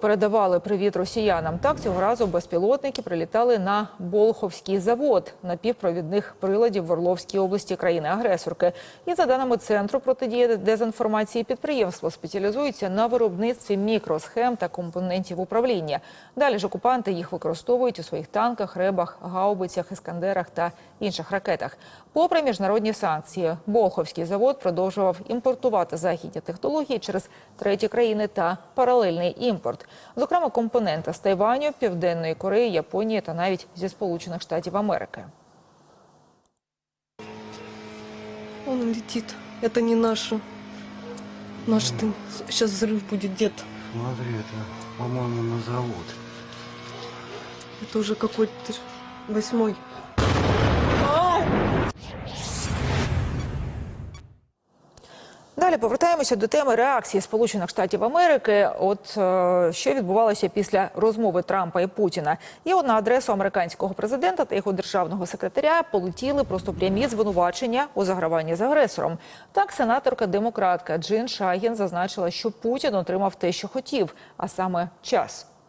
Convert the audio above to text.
Передавали привіт росіянам. Так цього разу безпілотники прилітали на Болховський завод напівпровідних приладів в Орловській області країни-агресорки. І за даними центру протидії дезінформації, підприємство спеціалізується на виробництві мікросхем та компонентів управління. Далі ж окупанти їх використовують у своїх танках, ребах, гаубицях, іскандерах та інших ракетах. Попри міжнародні санкції, Болховський завод продовжував імпортувати західні технології через треті країни та паралельний імпорт, зокрема компоненти з Тайваню, Південної Кореї, Японії та навіть зі Сполучених Штатів Америки. Он летит. Это не наше. Наш ты. Сейчас взрыв будет где-то. Смотри, это, по-моему, на завод. Это уже какой-то восьмой. Далі повертаємося до теми реакції Сполучених Штатів Америки. От е, що відбувалося після розмови Трампа і Путіна. І от на адресу американського президента та його державного секретаря полетіли просто прямі звинувачення у заграванні з агресором. Так, сенаторка демократка Джин Шагін зазначила, що Путін отримав те, що хотів, а саме час.